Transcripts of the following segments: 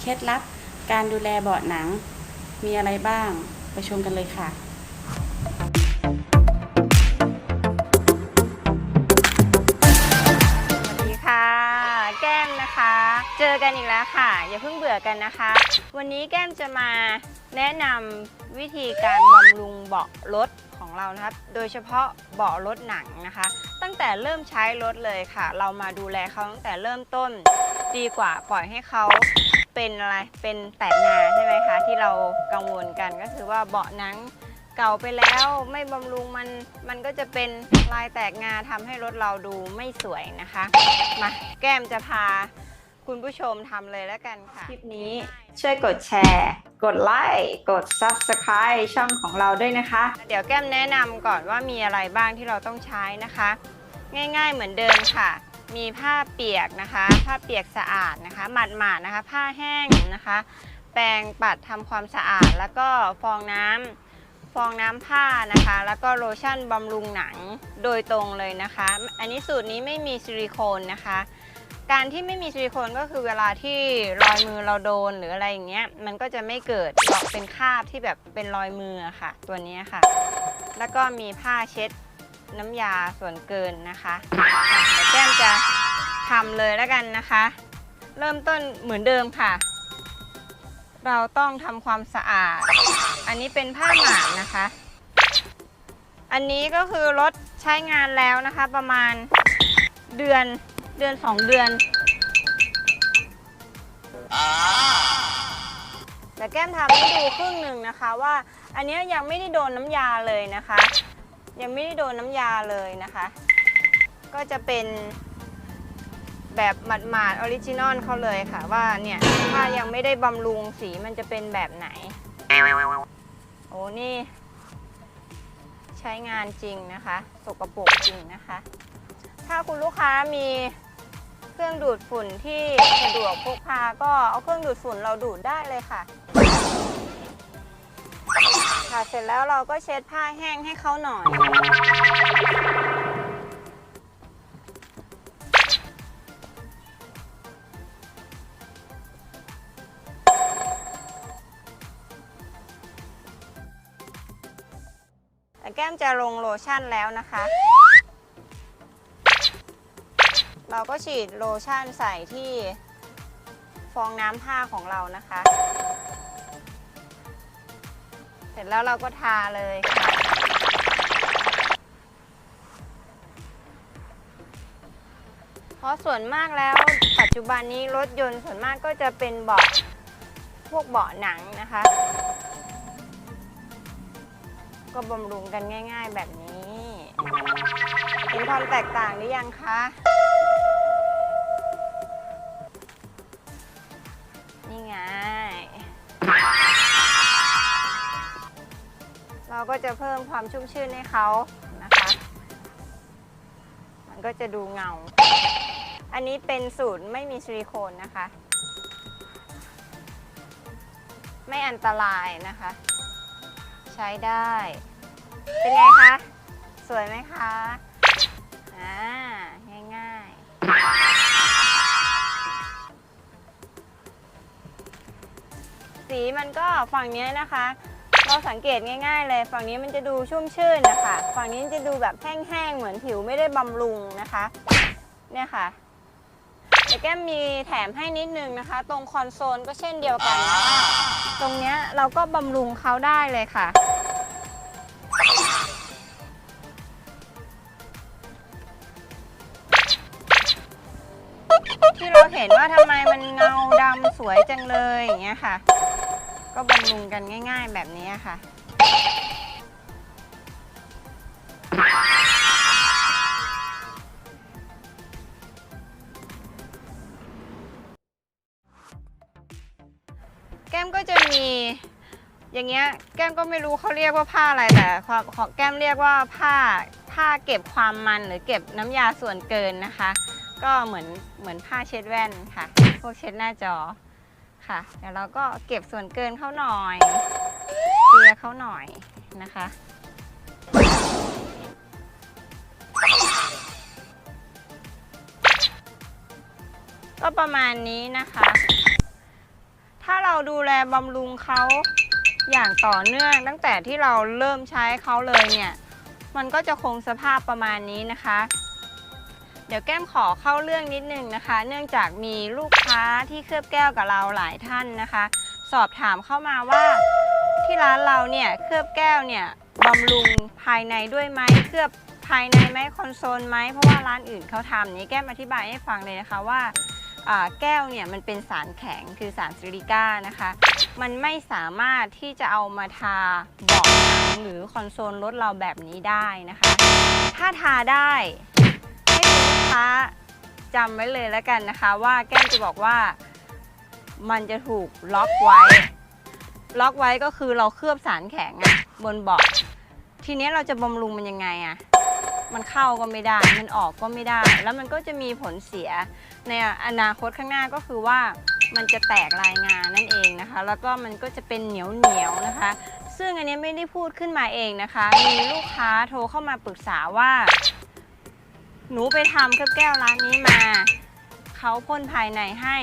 เคล็ดลับ การดูแลเบาะหนัง มีอะไรบ้างไปชมกันเลยค่ะสวัสดีค่ะแก้มนะคะ เจอกันอีกแล้วค่ะ อย่าเพิ่งเบื่อกันนะคะ วันนี้แก้มจะมาแนะนำวิธีการบำรุงเบาะรถของเรานะครับ โดยเฉพาะเบาะรถหนังนะคะ ตั้งแต่เริ่มใช้รถเลยค่ะ เรามาดูแลเขาตั้งแต่เริ่มต้น ดีกว่าปล่อยให้เขา เป็นอะไร เป็นแตกงาใช่ไหมคะที่เรากังวลกันก็คือว่าเบาะหนังเก่าไปแล้วไม่บำรุงมันมันก็จะเป็นลายแตกงาทำให้รถเราดูไม่สวยนะคะ มาแก้มจะพาคุณผู้ชมทำเลยแล้วกันค่ะ คลิปนี้ช่วยกดแชร์ กดไลค์กด Subscribe ช่องของเราด้วยนะคะ เดี๋ยวแก้มแนะนำก่อนว่ามีอะไรบ้างที่เราต้องใช้นะคะ ง่ายๆเหมือนเดิมค่ะ มีผ้าเปียกนะคะ ผ้าเปียกสะอาดนะคะหมาดๆนะคะ ผ้าแห้งนะคะ แปรงปัดทำความสะอาด แล้วก็ฟองน้ำฟองน้ำผ้านะคะ แล้วก็โลชั่นบำรุงหนังโดยตรงเลยนะคะ อันนี้สูตรนี้ไม่มีซิลิโคนนะคะ การที่ไม่มีซิลิโคนก็คือเวลาที่รอยมือเราโดนหรืออะไรอย่างเงี้ยมันก็จะไม่เกิดเป็นคราบที่แบบเป็นรอยมือค่ะ ตัวนี้ค่ะ แล้วก็มีผ้าเช็ด น้ำยาส่วนเกินนะคะอะเดี๋ยวแก้มจะทำเลยแล้วกันนะคะ เริ่มต้นเหมือนเดิมค่ะ เราต้องทำความสะอาด อันนี้เป็นผ้าหมาดนะคะ อันนี้ก็คือรถใช้งานแล้วนะคะประมาณเดือนเดือนสองเดือน แต่แก้มทำให้ดูครึ่งหนึ่งนะคะว่าอันนี้ยังไม่ได้โดนน้ำยาเลยนะคะ ยังไม่ได้โดนน้ำยาเลยนะคะ ก็จะเป็นแบบหมาดๆออริจินอลเขาเลยค่ะว่าเนี่ยถ้ายังไม่ได้บำรุงสีมันจะเป็นแบบไหน โอ้นี่ ใช้งานจริงนะคะ สกปรกจริงนะคะ ถ้าคุณลูกค้ามีเครื่องดูดฝุ่นที่สะดวกพกพาก็เอาเครื่องดูดฝุ่นเราดูดได้เลยค่ะ ค่ะ เสร็จแล้วเราก็เช็ดผ้าแห้งให้เขาหน่อย แต่แก้มจะลงโลชั่นแล้วนะคะ เราก็ฉีดโลชั่นใส่ที่ฟองน้ำผ้าของเรานะคะ เสร็จแล้วเราก็ทาเลยค่ะเพราะส่วนมากแล้วปัจจุบันนี้รถยนต์ส่วนมากก็จะเป็นเบาะพวกเบาะหนังนะคะ ก็บำรุงกันง่าย ๆ แบบนี้ เห็นความแตกต่างหรือยังคะ ก็จะเพิ่มความชุ่มชื่นให้เขานะคะ มันก็จะดูเงา อันนี้เป็นสูตรไม่มีซิลิโคนนะคะ ไม่อันตรายนะคะ ใช้ได้ เป็นไงคะ สวยไหมคะอ่าง่ายๆ สีมันก็ฝั่งนี้นะคะ เราสังเกตง่ายๆ เลยฝั่งนี้มันจะดูชุ่มชื่นนะคะฝั่งนี้จะดูแบบแห้งๆเหมือนผิวไม่ได้บำรุงนะคะเนี่ยค่ะเดี๋ยวแก้มมีแถมให้นิดนึงนะคะ ตรงคอนโซลก็เช่นเดียวกันนะคะตรงเนี้ยเราก็บำรุงเขาได้เลยค่ะที่เราเห็นว่าทำไมมันเงาดำสวยจังเลยอย่างเงี้ยค่ะ ก็บำรุงกันง่าย ๆ แบบนี้ค่ะ แก้มก็จะมี อย่างเงี้ย แก้มก็ไม่รู้เขาเรียกว่าผ้าอะไรแต่ของของแก้มเรียกว่าผ้าผ้าเก็บความมันหรือเก็บน้ำยาส่วนเกินนะคะ ก็เหมือนเหมือนผ้าเช็ดแว่นค่ะ พวกเช็ดหน้าจอ ค่ะ เดี๋ยวเราก็เก็บส่วนเกินเขาหน่อยเกลียเขาหน่อยนะคะ ก็ประมาณนี้นะคะ ถ้าเราดูแลบำรุงเขาอย่างต่อเนื่อง ตั้งแต่ที่เราเริ่มใช้เขาเลยเนี่ย มันก็จะคงสภาพประมาณนี้นะคะ เดี๋ยวแก้มขอเข้าเรื่องนิดนึงนะคะ เนื่องจากมีลูกค้าที่เคลือบแก้วกับเราหลายท่านนะคะ สอบถามเข้ามาว่าที่ร้านเราเนี่ยเคลือบแก้วเนี่ยบำรุงภายในด้วยไหมเคลือบภายในไหมคอนโซลไหมเพราะว่าร้านอื่นเขาทำนี้แก้มอธิบายให้ฟังเลยนะคะว่าแก้วเนี่ยมันเป็นสารแข็งคือสารซิลิก้านะคะ มันไม่สามารถที่จะเอามาทาเบาะหนังหรือคอนโซลรถเราแบบนี้ได้นะคะ ถ้าทาได้ ค้าจำไว้เลยแล้วกันนะคะ ว่าแก้มจะบอกว่ามันจะถูกล็อกไว้ ล็อกไว้ก็คือเราเคลือบสารแข็งอะบนเบาะทีนี้เราจะบำรุงมันยังไงอะมันเข้าก็ไม่ได้ มันออกก็ไม่ได้ แล้วมันก็จะมีผลเสียในอนาคตข้างหน้าก็คือว่ามันจะแตกรายงานนั่นเองนะคะ แล้วก็มันก็จะเป็นเหนียวเหนียวนะคะ ซึ่งอันนี้ไม่ได้พูดขึ้นมาเองนะคะ มีลูกค้าโทรเข้ามาปรึกษาว่า หนูไปทำเคลือบแก้วร้านนี้มา เขาพ่นภายในให้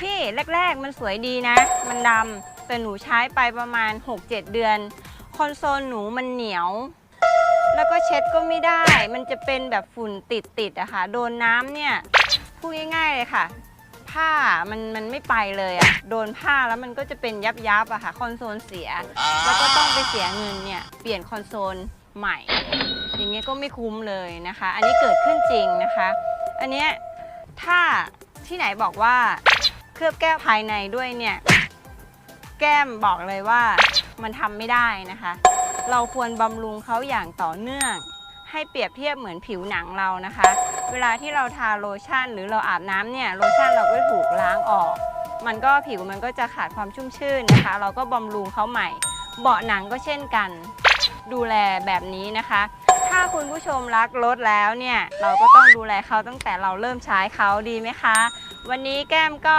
พี่แรกๆมันสวยดีนะ มันดำแต่หนูใช้ไปประมาณ 6-7 เดือน คอนโซลหนูมันเหนียว แล้วก็เช็ดก็ไม่ได้ มันจะเป็นแบบฝุ่นติดติดๆอะค่ะ โดนน้ำเนี่ยพูดง่ายๆเลยค่ะ ผ้ามันมันไม่ไปเลยอะโดนผ้าแล้วมันก็จะเป็นยับยับๆอะค่ะ คอนโซลเสีย แล้วก็ต้องไปเสียเงินเนี่ย เปลี่ยนคอนโซลใหม่ อย่างเงี้ยก็ไม่คุ้มเลยนะคะ อันนี้เกิดขึ้นจริงนะคะ อันเนี้ยถ้าที่ไหนบอกว่าเคลือบแก้วภายในด้วยเนี่ย แก้มบอกเลยว่ามันทำไม่ได้นะคะ เราควรบำรุงเขาอย่างต่อเนื่อง ให้เปรียบเทียบเหมือนผิวหนังเรานะคะ เวลาที่เราทาโลชั่น หรือเราอาบน้ำเนี่ยโลชั่นเราก็ถูกล้างออก มันก็ผิวมันก็จะขาดความชุ่มชื่นนะคะ เราก็บำรุงเขาใหม่ เบาะหนังก็เช่นกัน ดูแลแบบนี้นะคะ ถ้าคุณผู้ชมรักรถแล้วเนี่ย เราก็ต้องดูแลเขาตั้งแต่เราเริ่มใช้เขาดีไหมคะ วันนี้แก้มก็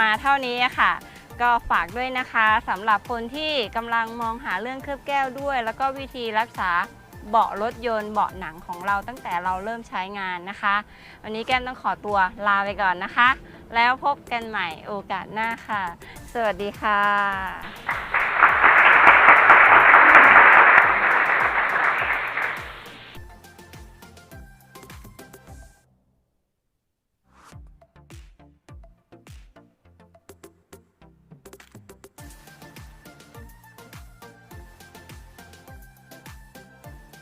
มาเท่านี้ค่ะ ก็ฝากด้วยนะคะสำหรับคนที่กำลังมองหาเรื่องเคลือบแก้วด้วย แล้วก็วิธีรักษาเบาะรถยนต์เบาะหนังของเราตั้งแต่เราเริ่มใช้งานนะคะ วันนี้แก้มต้องขอตัวลาไปก่อนนะคะ แล้วพบกันใหม่โอกาสหน้าค่ะ สวัสดีค่ะ